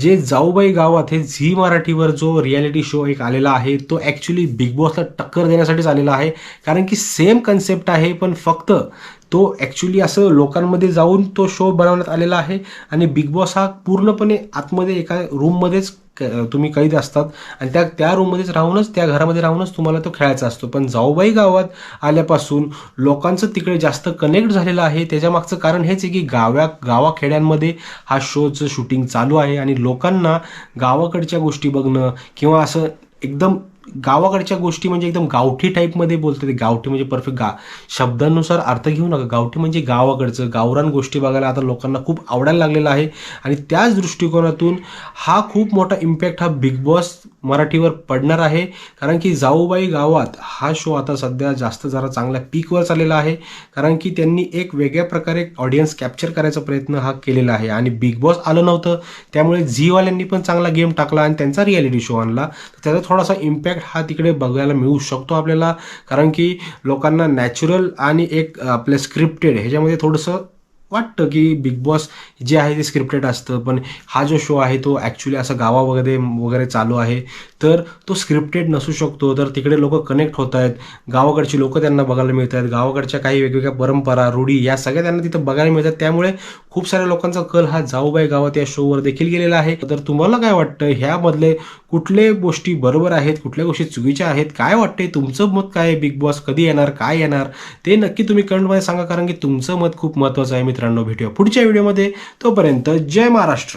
जे जाऊबाई गावात हे झी मराठीवर जो रियालिटी शो एक आलेला आहे तो ॲक्च्युली बिग बॉसला टक्कर देण्यासाठीच आलेला आहे. कारण की सेम कन्सेप्ट आहे पण फक्त तो ॲक्च्युली असं लोकांमध्ये जाऊन तो शो बनवण्यात आलेला आहे. आणि बिग बॉस हा पूर्णपणे आतमध्ये एका रूममध्येच क- तुम्ही कैद असतात. आणि त्या त्या रूममध्येच राहूनच त्या घरामध्ये राहूनच तुम्हाला तो खेळायचा असतो. पण जाऊबाई गावात आल्यापासून लोकांचं तिकडे जास्त कनेक्ट झालेलं आहे. त्याच्यामागचं कारण हेच आहे की गाव्या गावाखेड्यांमध्ये हा शोचं शूटिंग चालू आहे. आणि लोकांना गावाकडच्या गोष्टी बघणं किंवा असं एकदम गावाकडच्या गोष्टी म्हणजे एकदम गावठी टाईपमध्ये बोलते ते. गावठी म्हणजे परफेक्ट गा शब्दांनुसार अर्थ घेऊ नका. गावठी म्हणजे गावाकडचं गावरान गोष्टी बघायला आता लोकांना खूप आवडायला लागलेलं आहे. आणि त्याच दृष्टिकोनातून हा खूप मोठा इम्पॅक्ट हा बिग बॉस मराठीवर पडणार आहे. कारण की जाऊबाई गावात हा शो आता सध्या जास्त जरा चांगल्या पीकवर चाललेला आहे. कारण की त्यांनी एक वेगळ्या प्रकारे ऑडियन्स कॅप्चर करायचा प्रयत्न हा केलेला आहे. आणि बिग बॉस आलं नव्हतं. त्यामुळे झीवाल्यांनी पण चांगला गेम टाकला आणि त्यांचा रियालिटी शो आणला. तर त्याचा थोडासा इम्पॅक्ट हा तिकडे बघायला मिळू शकतो आपल्याला. कारण की लोकांना नॅचरल आणि एक आपल्या स्क्रिप्टेड ह्याच्यामध्ये थोडंसं वाटतं की बिग बॉस जे आहे ते स्क्रिप्टेड असतं. पण हा जो शो आहे तो ॲक्च्युली असं गावा वगैरे वगैरे चालू आहे. तर तो स्क्रिप्टेड नसू शकतो. तर तिकडे लोक कनेक्ट होत आहेत. गावाकडची लोकं त्यांना बघायला मिळत आहेत गावाकडच्या काही वेगवेगळ्या परंपरा रूढी या सगळ्या त्यांना तिथं बघायला मिळतात. त्यामुळे खूप साऱ्या लोकांचा कल हा जाऊबाई गावात या शोवर देखील गेलेला आहे. तर तुम्हाला काय वाटतं ह्यामधले कुठले गोष्टी बरोबर आहेत? कुठल्या गोष्टी चुकीच्या आहेत? काय वाटते तुमचं मत काय बिग बॉस कधी येणार? काय येणार? ते नक्की तुम्ही कमेंटमध्ये सांगा कारण की तुमचं मत खूप महत्त्वाचं आहे मित्रांनो. भेटूया पुढच्या व्हिडिओमध्ये तोपर्यंत जय महाराष्ट्र.